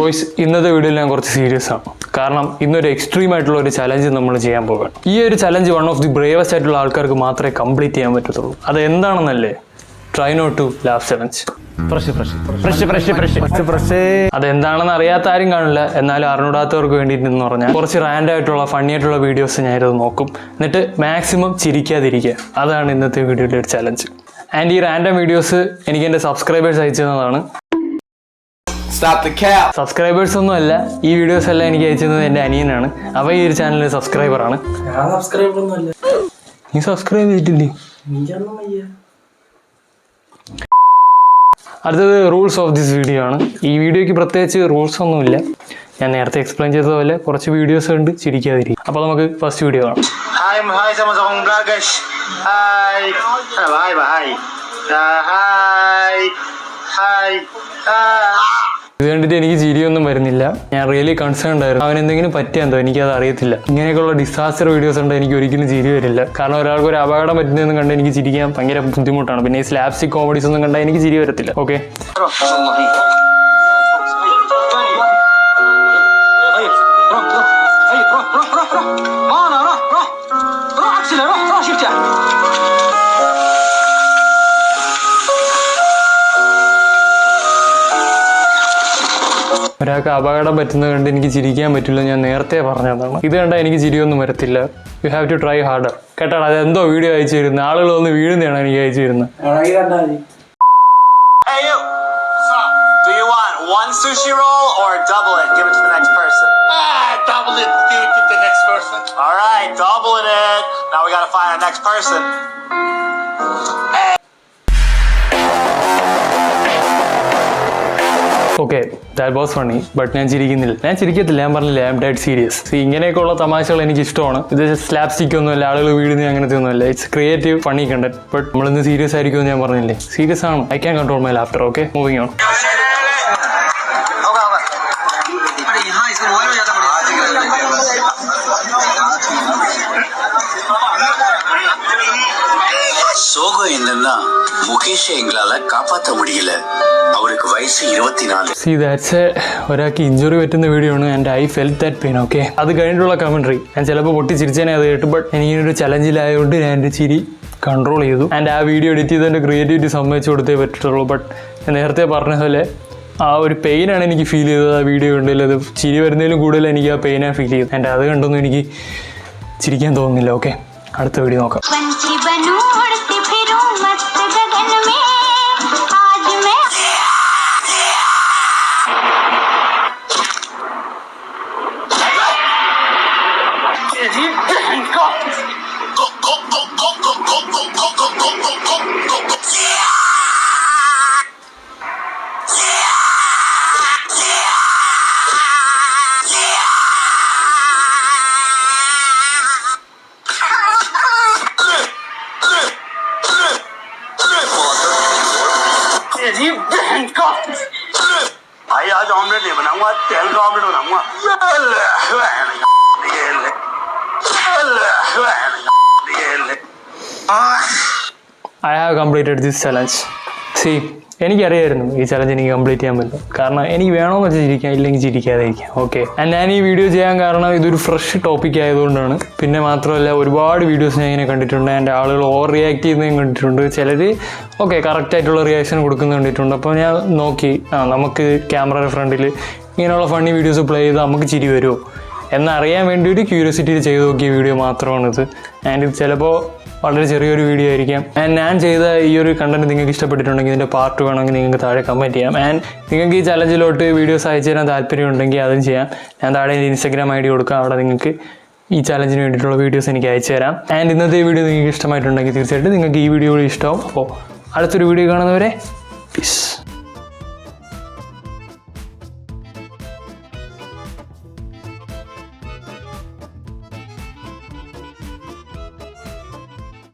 Boys ഇന്നത്തെ വീഡിയോയിൽ ഞാൻ കുറച്ച് സീരിയസ് ആണ് കാരണം ഇന്നൊരു എക്സ്ട്രീം ആയിട്ടുള്ള ഒരു ചലഞ്ച് നമ്മൾ ചെയ്യാൻ പോകുകയാണ് ഈ ഒരു challenge one of the bravest ആയിട്ടുള്ള ആൾക്കാർക്ക് മാത്രമേ കംപ്ലീറ്റ് ചെയ്യാൻ പറ്റത്തുള്ളൂ. അത് എന്താണെന്നല്ലേ? Try not to laugh challenge അതെന്താണെന്ന് അറിയാത്ത ആരും കാണില്ല. എന്നാലും അറിഞ്ഞൂടാത്തവർക്ക് വേണ്ടിയിട്ട് എന്ന് പറഞ്ഞാൽ കുറച്ച് റാൻഡ് ആയിട്ടുള്ള ഫണ്ണി ആയിട്ടുള്ള വീഡിയോസ് ഞാൻ ഇത് നോക്കും. എന്നിട്ട് മാക്സിമം ചിരിക്കാതിരിക്കുക. അതാണ് ഇന്നത്തെ വീഡിയോയുടെ ഒരു ചലഞ്ച് ആൻഡ് ഈ റാൻഡം വീഡിയോസ് എനിക്ക് എന്റെ സബ്സ്ക്രൈബേഴ്സ് അയച്ചു തന്നതാണ്. സബ്സ്ക്രൈബേഴ്സ് ഒന്നും അല്ല ഈ വീഡിയോസ് എല്ലാം എനിക്ക് അയച്ചത് എന്റെ അനിയനാണ്. അവ ഈ ഒരു ചാനലിൽ സബ്സ്ക്രൈബർ ആണ്. അല്ല. നീ സബ്സ്ക്രൈബ് ചെയ്തിട്ടില്ലേ? അടുത്തത് റൂൾസ് ഓഫ് ദിസ് വീഡിയോ ആണ്. ഈ വീഡിയോക്ക് പ്രത്യേകിച്ച് റൂൾസ് ഒന്നും ഇല്ല. ഞാൻ നേരത്തെ എക്സ്പ്ലെയിൻ ചെയ്തതുപോലെ കുറച്ച് വീഡിയോസ് ഉണ്ട് ചിരിക്കാതിരിക്കും അപ്പോൾ നമുക്ക് ഫസ്റ്റ് വീഡിയോ കാണാം. Hi hi hi hi hi hi Hi. Ah. Ah. ഇത് കണ്ടിട്ട് എനിക്ക് ചിരിയൊന്നും വരുന്നില്ല ഞാൻ റിയലി കൺസേൺഡ് ആയിരുന്നു അവൻ എന്തെങ്കിലും പറ്റിയെന്തോ എനിക്കത് അറിയത്തില്ല ഇങ്ങനെയൊക്കെയുള്ള ഡിസാസ്റ്റർ വീഡിയോസ് ഉണ്ട് എനിക്ക് ഒരിക്കലും ചിരി വരില്ല കാരണം ഒരാൾക്ക് ഒരു അപകടം പറ്റുന്നതെന്ന് കണ്ട് എനിക്ക് ചിരിക്കാൻ ഭയങ്കര ബുദ്ധിമുട്ടാണ് പിന്നെ ഈ സ്ലാപ്സ്റ്റിക് കോമഡീസ് ഒന്നും കണ്ടാൽ എനിക്ക് ചിരി വരത്തില്ല okay Ay, roh, roh. Ay, roh, roh, roh, roh. Mana, ഒരാൾക്ക് അപകടം പറ്റുന്നത് കണ്ട് എനിക്ക് ചിരിക്കാൻ പറ്റില്ല ഞാൻ നേരത്തെ പറഞ്ഞതാണ്. ഇത് കണ്ടാൽ എനിക്ക് ചിരിയൊന്നും വരത്തില്ല. You have to try harder കേട്ടാണ് അത് എന്തോ വീഡിയോ അയച്ചു തരുന്ന. ആളുകൾ ഒന്ന് വീഴുന്നതാണ് എനിക്ക് അയച്ചു തരുന്ന. Now we gotta find our next person. okay that was funny but ഞാൻ ചിരിക്കുന്നില്ല ഞാൻ ചിരിക്കത്തില്ല ഞാൻ പറഞ്ഞില്ല ഐ എം ഡെഡ് സീരിയസ് ഇങ്ങനെയൊക്കെയുള്ള തമാശകൾ എനിക്ക് ഇഷ്ടമാണ് ഇത് സ്ലാബ് സ്റ്റിക്ക് ഒന്നുമല്ല ആളുകൾ വീഴുന്ന അങ്ങനത്തെ ഒന്നുമല്ല it's creative funny content but നമ്മളിന്ന് സീരിയസ് ആയിരിക്കുമെന്ന് ഞാൻ പറഞ്ഞില്ലേ സീരിയസ് ആണ് I can control my laughter okay moving on சோகம் என்னன்னா முகேஷை எங்களால காப்பாத்த முடியல அவருக்கு വയസ്സ് സി ദാറ്റ്സ് ഒരാൾക്ക് ഇഞ്ചുറി പറ്റുന്ന വീഡിയോ ആണ് and I fell that pain okay അത് കഴിഞ്ഞിട്ടുള്ള കമൻട്രി ഞാൻ ചിലപ്പോൾ പൊട്ടി ചിരിച്ചേനെ അത് കേട്ടു ബട്ട് എനിക്കൊരു ചലഞ്ചിലായതുകൊണ്ട് ഞാൻ എന്റെ ചിരി കൺട്രോൾ ചെയ്തു. ആൻഡ് ആ വീഡിയോ എഡിറ്റ് ചെയ്ത് എന്റെ ക്രിയേറ്റിവിറ്റി സമ്മതിച്ചു കൊടുത്തേ പറ്റത്തുള്ളൂ ബട്ട് ഞാൻ നേരത്തെ പറഞ്ഞ പോലെ ആ ഒരു പെയിനാണ് എനിക്ക് ഫീൽ ചെയ്തത് ആ വീഡിയോ കണ്ടതിൽ. അത് ചിരി വരുന്നതിലും കൂടുതൽ എനിക്ക് ആ പെയിനാണ് ഫീൽ ചെയ്തത്. ആൻഡ് അത് കണ്ടൊന്നും എനിക്ക് ചിരിക്കാൻ തോന്നുന്നില്ല ഓക്കെ അടുത്ത വീഡിയോ നോക്കാം. 姐姐蛋糕。姐姐蛋糕。哎呀，咱们这里边呢，我蛋糕不着呢，我。来来来。I have completed this challenge see എനിക്കറിയായിരുന്നു ഈ ചലഞ്ച് എനിക്ക് കംപ്ലീറ്റ് ചെയ്യാൻ പറ്റും. കാരണം എനിക്ക് വേണമെന്ന് വെച്ചാൽ ചിരിക്കാം ഇല്ലെങ്കിൽ ചിരിക്കാതെ ഇരിക്കാം. ഓക്കെ ഞാൻ ഈ വീഡിയോ ചെയ്യാൻ കാരണം ഇതൊരു ഫ്രഷ് ടോപ്പിക് ആയതുകൊണ്ടാണ്. പിന്നെ മാത്രമല്ല ഒരുപാട് വീഡിയോസ് ഞാൻ ഇങ്ങനെ കണ്ടിട്ടുണ്ട്. എന്റെ ആളുകൾ ഓവർ റിയാക്ട് ചെയ്യുന്നതും കണ്ടിട്ടുണ്ട്. ചിലർ ഓക്കെ കറക്റ്റായിട്ടുള്ള റിയാക്ഷൻ കൊടുക്കുന്നത് കണ്ടിട്ടുണ്ട്. അപ്പോൾ ഞാൻ നോക്കി ആ നമുക്ക് ക്യാമറയുടെ ഫ്രണ്ടിൽ ഇങ്ങനെയുള്ള ഫണ്ണി വീഡിയോസ് പ്ലേ ചെയ്താൽ നമുക്ക് ചിരി വരുമോ? എന്നറിയാൻ വേണ്ടി ഒരു ക്യൂരിയോസിറ്റിയിൽ ചെയ്ത് നോക്കിയ വീഡിയോ മാത്രമാണിത്. ആൻഡ് ഇത് ചിലപ്പോൾ വളരെ ചെറിയൊരു വീഡിയോ ആയിരിക്കാം. ആൻഡ് ഞാൻ ചെയ്ത ഈ ഒരു കണ്ടന്റ് നിങ്ങൾക്ക് ഇഷ്ടപ്പെട്ടിട്ടുണ്ടെങ്കിൽ ഇതിന്റെ പാർട്ട് വേണമെങ്കിൽ നിങ്ങൾക്ക് താഴെ കമന്റ് ചെയ്യാം. ആൻഡ് നിങ്ങൾക്ക് ഈ ചലഞ്ചിലോട്ട് വീഡിയോസ് അയച്ചു തരാൻ താല്പര്യമുണ്ടെങ്കിൽ അതും ചെയ്യാം. ഞാൻ താഴെ എന്റെ ഇൻസ്റ്റാഗ്രാം ഐ ഡി കൊടുക്കാം. അവിടെ നിങ്ങൾക്ക് ഈ ചലഞ്ചിന് വേണ്ടിയിട്ടുള്ള വീഡിയോസ് എനിക്ക് അയച്ചു തരാം. ആൻഡ് ഇന്നത്തെ വീഡിയോ നിങ്ങൾക്ക് ഇഷ്ടമായിട്ടുണ്ടെങ്കിൽ തീർച്ചയായിട്ടും നിങ്ങൾക്ക് ഈ വീഡിയോ ഇഷ്ടമാവും. അപ്പോൾ അടുത്തൊരു വീഡിയോ കാണുന്നവരെ പീസ്